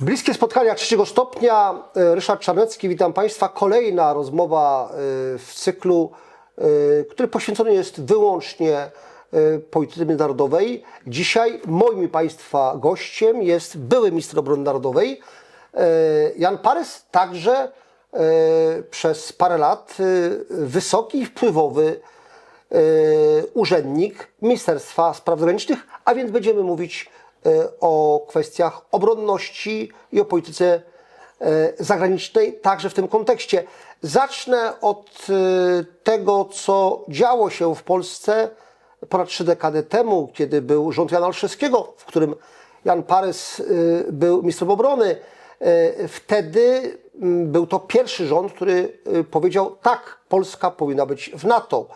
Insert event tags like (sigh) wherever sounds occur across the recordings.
Bliskie spotkania trzeciego stopnia. E, Ryszard Czarnecki, witam Państwa. Kolejna rozmowa e, w cyklu, e, który poświęcony jest wyłącznie polityce międzynarodowej. Dzisiaj moim Państwa gościem jest były minister obrony narodowej Jan Parys, także przez parę lat wysoki i wpływowy urzędnik Ministerstwa Spraw Zagranicznych, a więc będziemy mówić o kwestiach obronności i o polityce e, zagranicznej, także w tym kontekście. Zacznę od e, tego, co działo się w Polsce ponad trzy dekady temu, kiedy był rząd Jana Olszewskiego, w którym Jan Parys e, był ministrem obrony. E, Wtedy był to pierwszy rząd, który e, powiedział tak, Polska powinna być w NATO.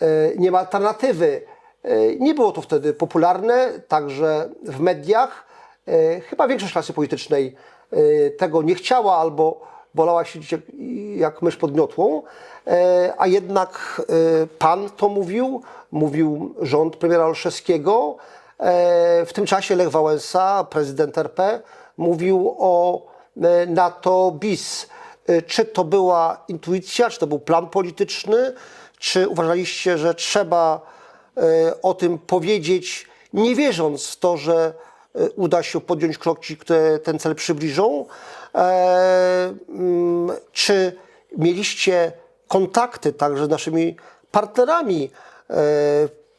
E, Nie ma alternatywy. E, Nie było to wtedy popularne, także w mediach. E, Chyba większość klasy politycznej e, tego nie chciała albo bolała się jak, jak mysz pod miotłą, E, a jednak pan to mówił, mówił rząd premiera Olszewskiego. W tym czasie Lech Wałęsa, prezydent RP, mówił o NATO bis. Czy to była intuicja, czy to był plan polityczny, czy uważaliście, że trzeba o tym powiedzieć, nie wierząc w to, że e, uda się podjąć kroki, które ten cel przybliżą? E, mm, Czy mieliście kontakty także z naszymi partnerami e,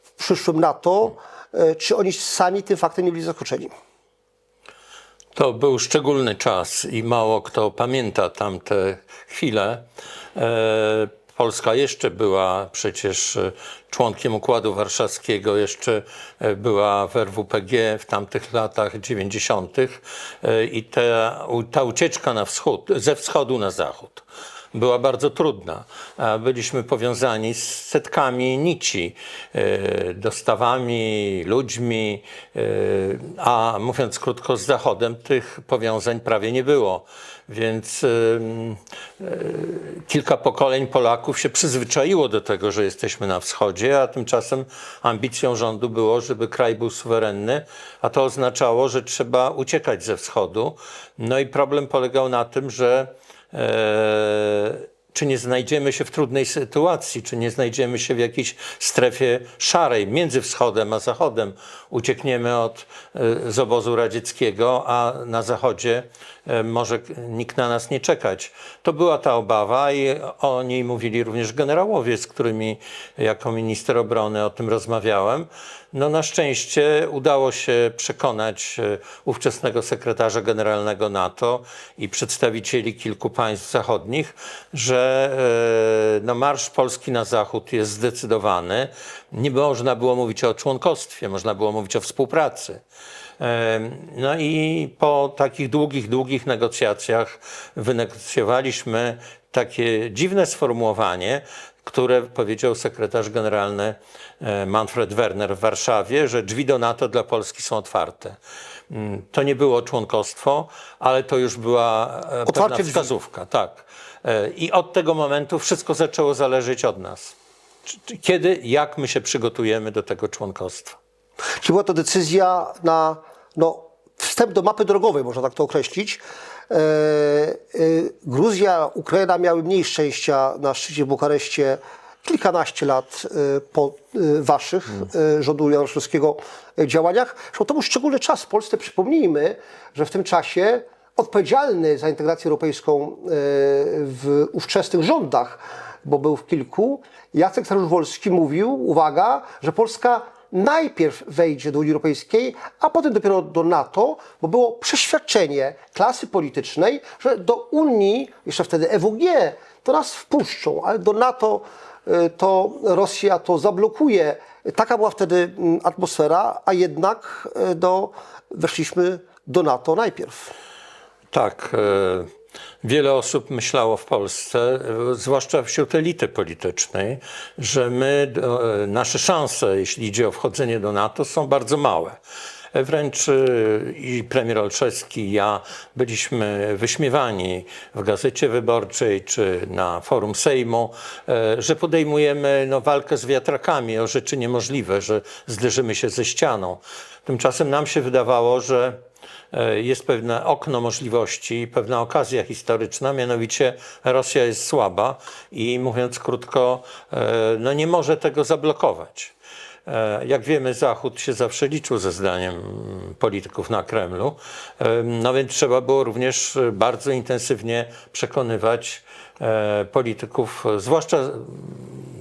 w przyszłym NATO? E, Czy oni sami tym faktem nie byli zaskoczeni? To był szczególny czas i mało kto pamięta tamte chwile. Polska jeszcze była przecież e, członkiem Układu Warszawskiego, jeszcze e, była w RWPG w tamtych latach 90. e, i ta, ta ucieczka na wschód, ze wschodu na zachód była bardzo trudna. Byliśmy powiązani z setkami nici, e, dostawami, ludźmi, e, a mówiąc krótko, z Zachodem tych powiązań prawie nie było. Więc e, kilka pokoleń Polaków się przyzwyczaiło do tego, że jesteśmy na wschodzie, a tymczasem ambicją rządu było, żeby kraj był suwerenny, a to oznaczało, że trzeba uciekać ze wschodu. No i problem polegał na tym, że czy nie znajdziemy się w trudnej sytuacji, czy nie znajdziemy się w jakiejś strefie szarej między wschodem a zachodem. Uciekniemy od, e, z obozu radzieckiego, a na zachodzie może k- nikt na nas nie czekać. To była ta obawa i o niej mówili również generałowie, z którymi jako minister obrony o tym rozmawiałem. No na szczęście udało się przekonać e, ówczesnego sekretarza generalnego NATO i przedstawicieli kilku państw zachodnich, że e, no, marsz Polski na zachód jest zdecydowany. Nie można było mówić o członkostwie, można było mówić o współpracy. No i po takich długich, długich negocjacjach wynegocjowaliśmy takie dziwne sformułowanie, które powiedział sekretarz generalny e, Manfred Werner w Warszawie, że drzwi do NATO dla Polski są otwarte. Mm, To nie było członkostwo, ale to już była e, pewna wskazówka. Tak. E, I od tego momentu wszystko zaczęło zależeć od nas. Kiedy, jak my się przygotujemy do tego członkostwa. Czy była to decyzja na no, wstęp do mapy drogowej, można tak to określić? E, e, Gruzja, Ukraina miały mniej szczęścia na szczycie w Bukareszcie kilkanaście lat e, po e, waszych e, rządu Januszewskiego e, działaniach. Zresztą to był szczególny czas w Polsce. Przypomnijmy, że w tym czasie odpowiedzialny za integrację europejską e, w ówczesnych rządach, bo był w kilku, Jacek Saryusz-Wolski mówił, uwaga, że Polska najpierw wejdzie do Unii Europejskiej, a potem dopiero do NATO, bo było przeświadczenie klasy politycznej, że do Unii, jeszcze wtedy EWG, to nas wpuszczą, ale do NATO y, to Rosja to zablokuje. Taka była wtedy mm, atmosfera, a jednak y, do, weszliśmy do NATO najpierw. Tak. e, Wiele osób myślało w Polsce, zwłaszcza wśród elity politycznej, że my, e, nasze szanse, jeśli idzie o wchodzenie do NATO, są bardzo małe. Wręcz y, i premier Olszewski, i ja byliśmy wyśmiewani w Gazecie Wyborczej czy na forum Sejmu, e, że podejmujemy no, walkę z wiatrakami o rzeczy niemożliwe, że zderzymy się ze ścianą. Tymczasem nam się wydawało, że e, jest pewne okno możliwości, pewna okazja historyczna, mianowicie Rosja jest słaba i mówiąc krótko, e, no nie może tego zablokować. E, Jak wiemy, Zachód się zawsze liczył ze zdaniem polityków na Kremlu, E, no więc trzeba było również bardzo intensywnie przekonywać polityków, e, zwłaszcza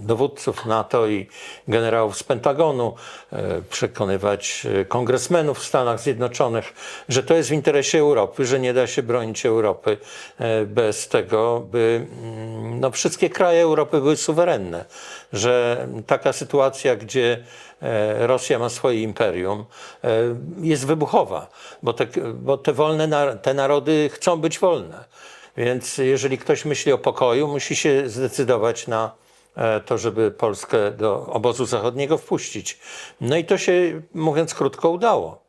dowódców NATO i generałów z Pentagonu, e, przekonywać e, kongresmenów w Stanach Zjednoczonych, że to jest w interesie Europy, że nie da się bronić Europy bez tego, by mm, no, wszystkie kraje Europy były suwerenne, że taka sytuacja, gdzie Rosja ma swoje imperium, jest wybuchowa, bo te, bo te wolne, te narody chcą być wolne. Więc jeżeli ktoś myśli o pokoju, musi się zdecydować na e, to, żeby Polskę do obozu zachodniego wpuścić. No i to się, mówiąc krótko, udało.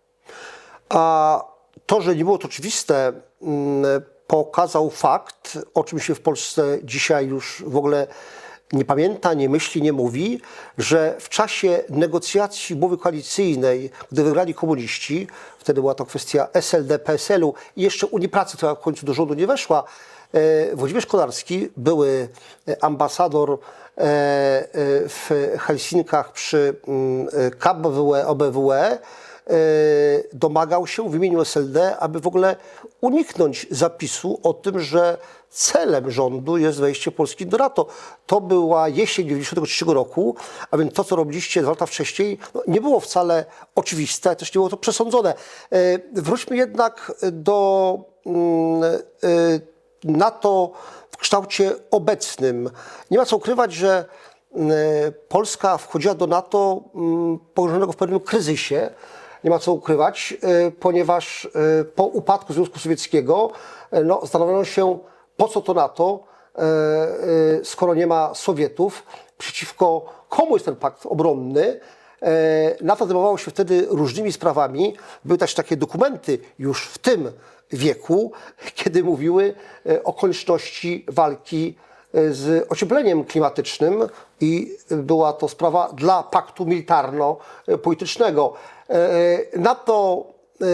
A to, że nie było to oczywiste, mm, pokazał fakt, o czym się w Polsce dzisiaj już w ogóle nie pamięta, nie myśli, nie mówi, że w czasie negocjacji umowy koalicyjnej, gdy wygrali komuniści, wtedy była to kwestia SLD, PSL-u i jeszcze Unii Pracy, która w końcu do rządu nie weszła, e, Włodzimierz Konarski, były ambasador e, e, w Helsinkach przy mm, KBWE, OBWE, domagał się w imieniu SLD, aby w ogóle uniknąć zapisu o tym, że celem rządu jest wejście Polski do NATO. To była jesień 1993 roku, a więc to, co robiliście dwa lata wcześniej, no, nie było wcale oczywiste, też nie było to przesądzone. E, Wróćmy jednak do mm, e, NATO w kształcie obecnym. Nie ma co ukrywać, że mm, Polska wchodziła do NATO mm, pogrążonego w pewnym kryzysie. Nie ma co ukrywać, e, ponieważ e, po upadku Związku Sowieckiego e, no, zastanowiono się, po co to NATO, skoro nie ma Sowietów, przeciwko komu jest ten pakt obronny. NATO zajmowało się wtedy różnymi sprawami. Były też takie dokumenty już w tym wieku, (laughs) kiedy mówiły o konieczności walki z ociepleniem klimatycznym i była to sprawa dla paktu militarno-politycznego. E, NATO e,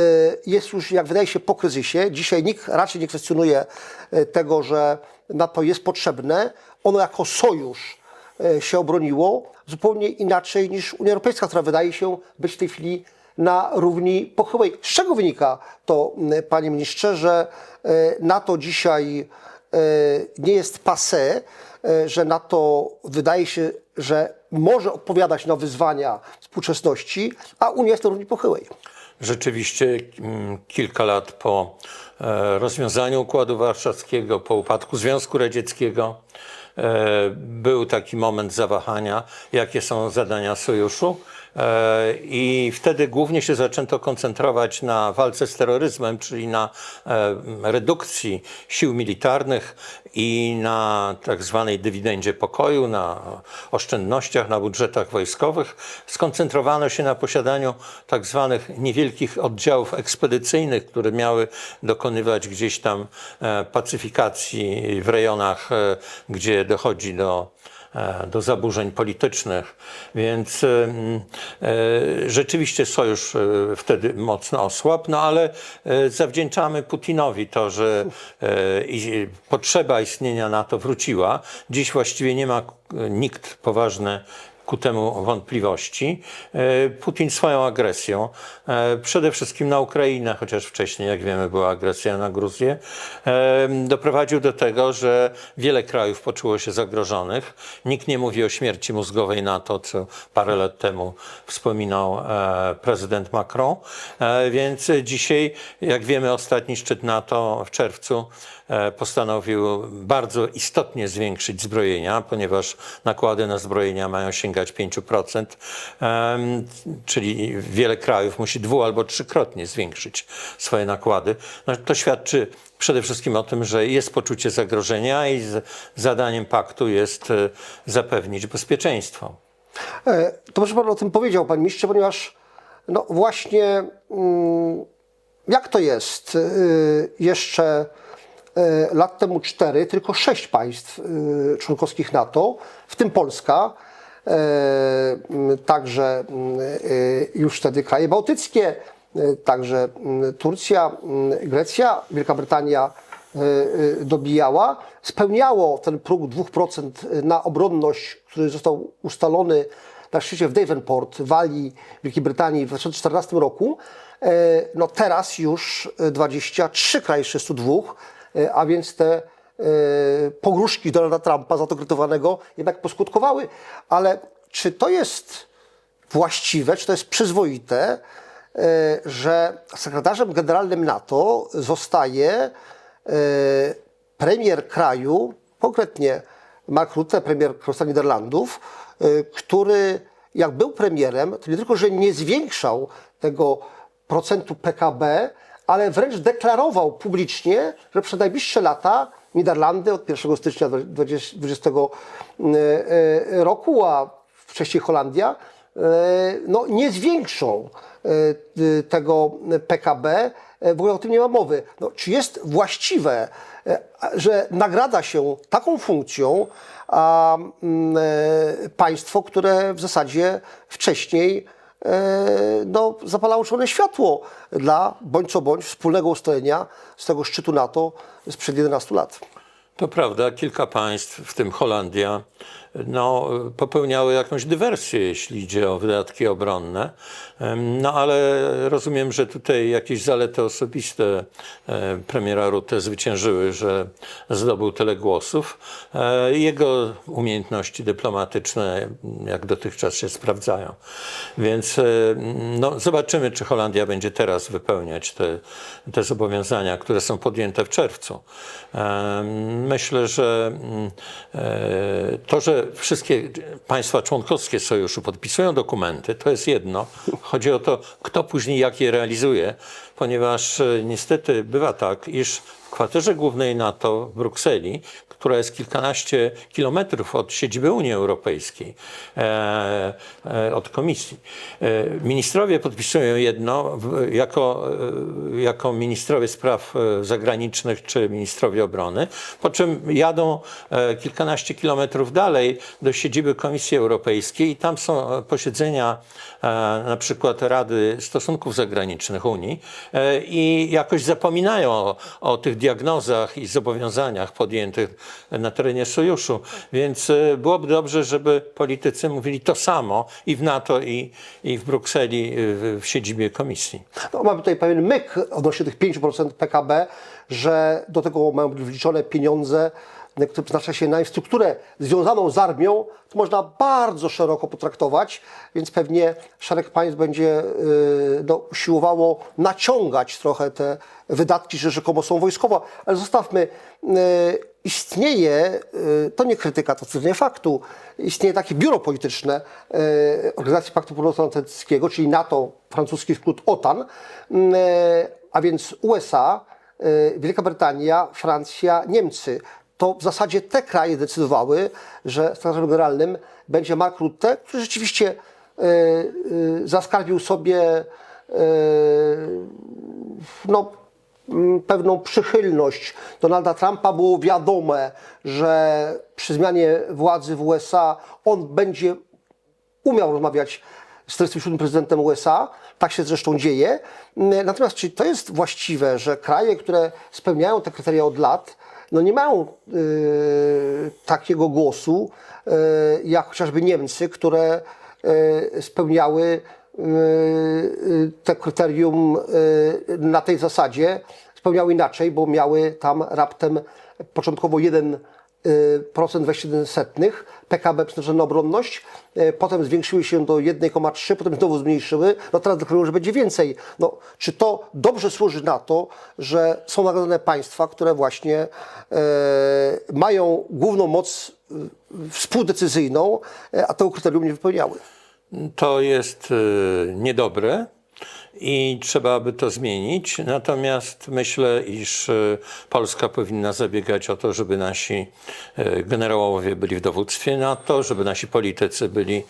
jest już, jak wydaje się, po kryzysie. Dzisiaj nikt raczej nie kwestionuje e, tego, że NATO jest potrzebne. Ono jako sojusz e, się obroniło zupełnie inaczej niż Unia Europejska, która wydaje się być w tej chwili na równi pochyłej. Z czego wynika to, panie ministrze, że e, NATO dzisiaj e, nie jest passé, e, że NATO wydaje się, że może odpowiadać na wyzwania współczesności, a Unia jest na równi pochyłej? Rzeczywiście mm, kilka lat po e, rozwiązaniu Układu Warszawskiego, po upadku Związku Radzieckiego, e, był taki moment zawahania, jakie są zadania sojuszu. E, I wtedy głównie się zaczęto koncentrować na walce z terroryzmem, czyli na e, redukcji sił militarnych i na tak zwanej dywidendzie pokoju, na oszczędnościach, na budżetach wojskowych. Skoncentrowano się na posiadaniu tak zwanych niewielkich oddziałów ekspedycyjnych, które miały dokonywać gdzieś tam e, pacyfikacji w rejonach, gdzie dochodzi do do zaburzeń politycznych. Więc em, e, rzeczywiście sojusz e, wtedy mocno osłabł, no ale e, zawdzięczamy Putinowi to, że e, potrzeba istnienia NATO wróciła. Dziś właściwie nie ma e, nikt poważny ku temu wątpliwości. E, Putin swoją agresją, e, przede wszystkim na Ukrainę, chociaż wcześniej, jak wiemy, była agresja na Gruzję, e, doprowadził do tego, że wiele krajów poczuło się zagrożonych. Nikt nie mówi o śmierci mózgowej NATO, co parę lat temu wspominał prezydent Macron. Więc dzisiaj, jak wiemy, ostatni szczyt NATO w czerwcu postanowił bardzo istotnie zwiększyć zbrojenia, ponieważ nakłady na zbrojenia mają sięgać 5%, em, czyli wiele krajów musi dwu albo trzykrotnie zwiększyć swoje nakłady. No, to świadczy przede wszystkim o tym, że jest poczucie zagrożenia i zadaniem paktu jest e, zapewnić bezpieczeństwo. E, To może Pan o tym powiedział, Panie Ministrze, ponieważ no właśnie, mm, jak to jest? Jeszcze lat temu cztery, tylko sześć państw y, członkowskich NATO, w tym Polska, mm, także już wtedy kraje bałtyckie, także Turcja, Grecja, Wielka Brytania dobijała, spełniało ten próg 2% na obronność, który został ustalony na szczycie w Davenport, Walii, Wielkiej Brytanii w 2014 roku. E, No teraz już 23 kraje z 32, e, a więc te e, pogróżki Donalda Trumpa za to krytykowanego jednak poskutkowały. Ale czy to jest właściwe, czy to jest przyzwoite, e, że sekretarzem generalnym NATO zostaje e, premier kraju, konkretnie Mark Rutte, premier Królestwa Niderlandów, e, który jak był premierem, to nie tylko, że nie zwiększał tego procentu PKB, ale wręcz deklarował publicznie, że przez najbliższe lata Niderlandy od 1 stycznia 2020 e, roku, a wcześniej Holandia, e, no, nie zwiększą e, tego PKB. E, W ogóle o tym nie ma mowy. No, czy jest właściwe, e, że nagrada się taką funkcją a, e, państwo, które w zasadzie wcześniej e, no, zapalało czerwone światło dla bądź co bądź wspólnego ustalenia z tego szczytu NATO sprzed 11 lat. To prawda, kilka państw, w tym Holandia, no, popełniały jakąś dywersję, jeśli idzie o wydatki obronne. No ale rozumiem, że tutaj jakieś zalety osobiste e, premiera Rutte zwyciężyły, że zdobył tyle głosów. E, Jego umiejętności dyplomatyczne jak dotychczas się sprawdzają. Więc e, no, zobaczymy, czy Holandia będzie teraz wypełniać te, te zobowiązania, które są podjęte w czerwcu. Myślę, że mm, to, że wszystkie państwa członkowskie sojuszu podpisują dokumenty, to jest jedno. Chodzi o to, kto później jak je realizuje, ponieważ e, niestety bywa tak, iż w kwaterze głównej NATO w Brukseli, która jest kilkanaście kilometrów od siedziby Unii Europejskiej, e, e, od Komisji, e, ministrowie podpisują jedno w, jako, e, jako ministrowie spraw e, zagranicznych czy ministrowie obrony, po czym jadą e, kilkanaście kilometrów dalej do siedziby Komisji Europejskiej i tam są e, posiedzenia e, na przykład Rady Stosunków Zagranicznych Unii i jakoś zapominają o, o tych diagnozach i zobowiązaniach podjętych na terenie sojuszu. Więc e, byłoby dobrze, żeby politycy mówili to samo i w NATO, i, i w Brukseli, w, w siedzibie komisji. No, mamy tutaj pewien myk odnośnie tych 5% PKB, że do tego mają być wliczone pieniądze, które przeznacza się na infrastrukturę związaną z armią, to można bardzo szeroko potraktować, więc pewnie szereg państw będzie yy, no, usiłowało naciągać trochę te wydatki, że rzekomo są wojskowe. Ale zostawmy, yy, istnieje, yy, to nie krytyka, to stwierdzenie faktu, istnieje takie biuro polityczne Organizacji Paktu Północnoatlantyckiego, czyli NATO, francuski skrót OTAN, a więc USA, Wielka Brytania, Francja, Niemcy. To w zasadzie te kraje decydowały, że sekretarzem generalnym będzie Mark Rutte, który rzeczywiście yy, yy, zaskarbił sobie yy, no, pewną przychylność Donalda Trumpa. Było wiadome, że przy zmianie władzy w USA on będzie umiał rozmawiać z 47 prezydentem USA. Tak się zresztą dzieje. Natomiast czy to jest właściwe, że kraje, które spełniają te kryteria od lat, no nie mają y, takiego głosu y, jak chociażby Niemcy, które y, spełniały yy, te kryterium na tej zasadzie, spełniały inaczej, bo miały tam raptem początkowo jeden 1,21 PKB przeznaczone na obronność, y, potem zwiększyły się do 1,3, potem znowu zmniejszyły, no teraz deklarują, że będzie więcej. No, czy to dobrze służy na to, że są narodzone państwa, które właśnie e, mają główną moc y, współdecyzyjną, a tego kryterium nie wypełniały? To jest niedobre i trzeba by to zmienić. Natomiast myślę, iż e, Polska powinna zabiegać o to, żeby nasi e, generałowie byli w dowództwie NATO, żeby nasi politycy byli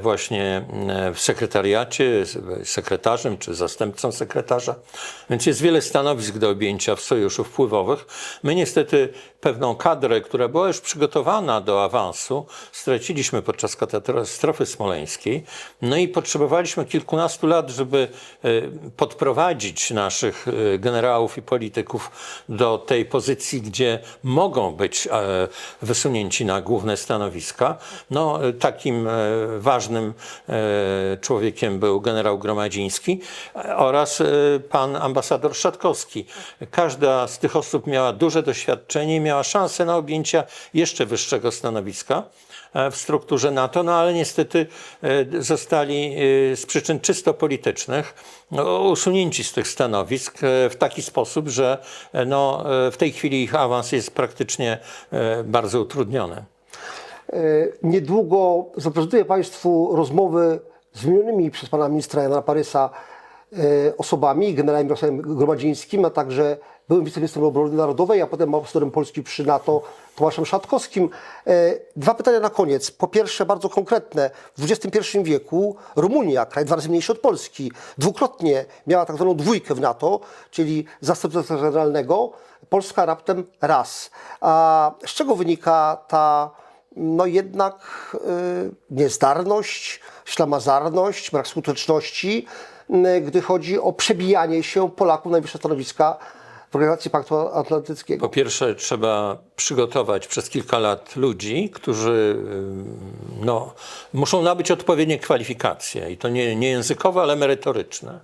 właśnie e, w sekretariacie, sekretarzem czy zastępcą sekretarza. Więc jest wiele stanowisk do objęcia w sojuszu wpływowych. My niestety pewną kadrę, która była już przygotowana do awansu, straciliśmy podczas katastrofy smoleńskiej. No i potrzebowaliśmy kilkunastu lat, żeby e, podprowadzić naszych e, generałów i polityków do tej pozycji, gdzie mogą być e, wysunięci na główne stanowiska. No, e, takim e, ważnym e, człowiekiem był generał Gromadziński e, oraz e, pan ambasador Szatkowski. Każda z tych osób miała duże doświadczenie i miała szansę na objęcia jeszcze wyższego stanowiska w strukturze NATO, no ale niestety zostali z przyczyn czysto politycznych no, usunięci z tych stanowisk w taki sposób, że no, w tej chwili ich awans jest praktycznie bardzo utrudniony. E, Niedługo zaprezentuję Państwu rozmowy z wymienionymi przez Pana Ministra Jana Parysa e, osobami, generałem Mirosławem Gromadzińskim, a także byłym wiceministrem obrony narodowej, a potem ambasadorem Polski przy NATO Tomaszem Szatkowskim. E, Dwa pytania na koniec. Po pierwsze, bardzo konkretne. W XXI wieku Rumunia, kraj dwa razy mniejszy od Polski, dwukrotnie miała tak zwaną dwójkę w NATO, czyli zastępcę generalnego, Polska raptem raz. A z czego wynika ta no jednak y, niezdarność, ślamazarność, brak skuteczności, y, gdy chodzi o przebijanie się Polaków na najwyższe stanowiska w Organizacji Paktu Atlantyckiego. Po pierwsze, trzeba przygotować przez kilka lat ludzi, którzy y, no, muszą nabyć odpowiednie kwalifikacje i to nie, nie językowe, ale merytoryczne.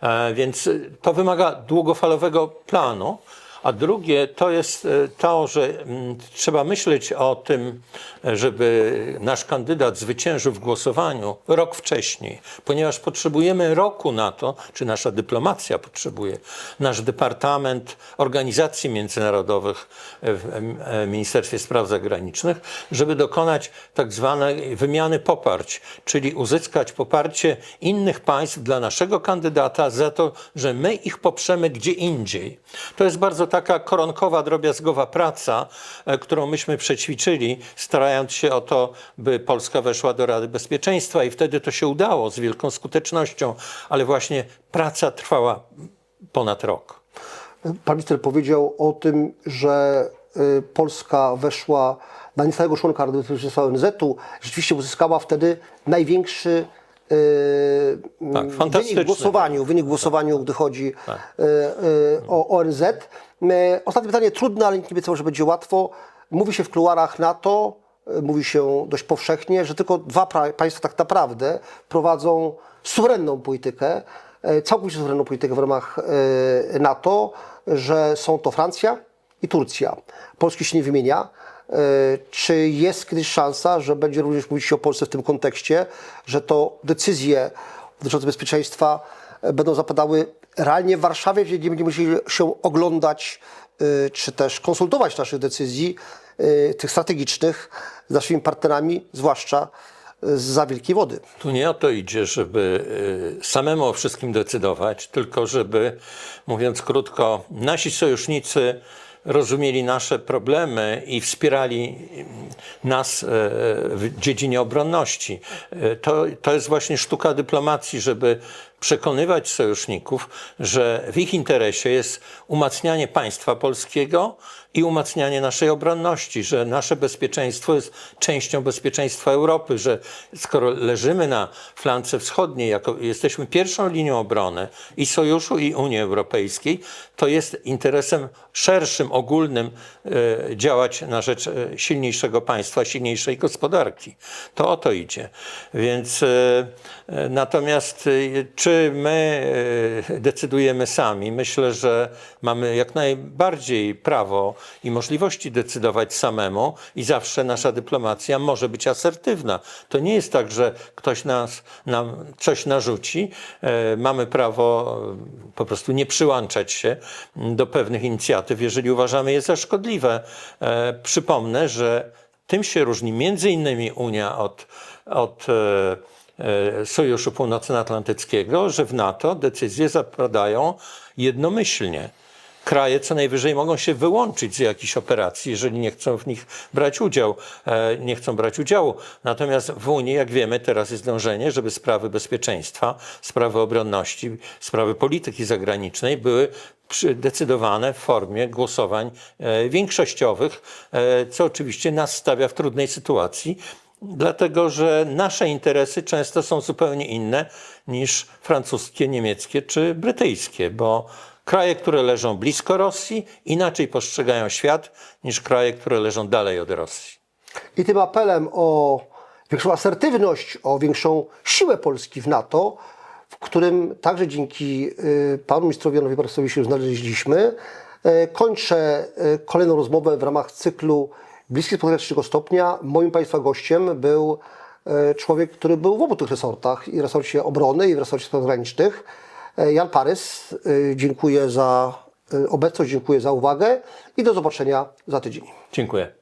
E, więc to wymaga długofalowego planu. A drugie to jest e, to, że mm, trzeba myśleć o tym, e, żeby nasz kandydat zwyciężył w głosowaniu rok wcześniej, ponieważ potrzebujemy roku na to, czy nasza dyplomacja potrzebuje, nasz Departament Organizacji Międzynarodowych w e, Ministerstwie Spraw Zagranicznych, żeby dokonać tak zwanej wymiany poparć, czyli uzyskać poparcie innych państw dla naszego kandydata za to, że my ich poprzemy gdzie indziej. To jest bardzo taka koronkowa, drobiazgowa praca, e, którą myśmy przećwiczyli, starając się o to, by Polska weszła do Rady Bezpieczeństwa i wtedy to się udało z wielką skutecznością, ale właśnie praca trwała ponad rok. Pan minister powiedział o tym, że y, Polska weszła na niecałego członka Rady Bezpieczeństwa ONZ-u. Rzeczywiście uzyskała wtedy największy Tak, wynik głosowaniu, wynik głosowaniu, gdy chodzi y, y, o ONZ. Y, Ostatnie pytanie trudne, ale nikt nie wiedział, że będzie łatwo. Mówi się w kuluarach NATO, mówi się dość powszechnie, że tylko dwa państwa tak naprawdę prowadzą suwerenną politykę, całkowicie suwerenną politykę w ramach NATO, że są to Francja i Turcja. Polski się nie wymienia. Y, Czy jest kiedyś szansa, że będzie również mówić się o Polsce w tym kontekście, że to decyzje dotyczące bezpieczeństwa e, będą zapadały realnie w Warszawie, gdzie nie będziemy musieli się oglądać y, czy też konsultować naszych decyzji, tych strategicznych, z naszymi partnerami, zwłaszcza z Wielkiej Wody. Tu nie o to idzie, żeby samemu o wszystkim decydować, tylko żeby, mówiąc krótko, nasi sojusznicy rozumieli nasze problemy i wspierali nas y, w dziedzinie obronności. Y, To, to jest właśnie sztuka dyplomacji, żeby przekonywać sojuszników, że w ich interesie jest umacnianie państwa polskiego i umacnianie naszej obronności, że nasze bezpieczeństwo jest częścią bezpieczeństwa Europy, że skoro leżymy na flance wschodniej, jako jesteśmy pierwszą linią obrony i Sojuszu, i Unii Europejskiej, to jest interesem szerszym, ogólnym e, działać na rzecz e, silniejszego państwa, silniejszej gospodarki. To o to idzie. Więc e, natomiast e, czy my e, decydujemy sami? Myślę, że mamy jak najbardziej prawo i możliwości decydować samemu i zawsze nasza dyplomacja może być asertywna. To nie jest tak, że ktoś nas, nam coś narzuci. E, Mamy prawo e, po prostu nie przyłączać się do pewnych inicjatyw, jeżeli uważamy je za szkodliwe. Przypomnę, że tym się różni między innymi Unia od, od Sojuszu Północnoatlantyckiego, że w NATO decyzje zapadają jednomyślnie. Kraje co najwyżej mogą się wyłączyć z jakichś operacji, jeżeli nie chcą w nich brać udział, e, nie chcą brać udziału. Natomiast w Unii, jak wiemy, teraz jest dążenie, żeby sprawy bezpieczeństwa, sprawy obronności, sprawy polityki zagranicznej były decydowane w formie głosowań e, większościowych, e, co oczywiście nas stawia w trudnej sytuacji, dlatego że nasze interesy często są zupełnie inne niż francuskie, niemieckie czy brytyjskie, bo kraje, które leżą blisko Rosji, inaczej postrzegają świat niż kraje, które leżą dalej od Rosji. I tym apelem o większą asertywność, o większą siłę Polski w NATO, w którym także dzięki y, panu ministrowi Janowi Bartosowi się znaleźliśmy, y, kończę y, kolejną rozmowę w ramach cyklu Bliskie spotkania trzeciego stopnia. Moim Państwa gościem był y, człowiek, który był w obu tych resortach, i w resorcie obrony, i w resorcie spraw zagranicznych. Y, Jan Parys, y, dziękuję za obecność, dziękuję za uwagę i do zobaczenia za tydzień. Dziękuję.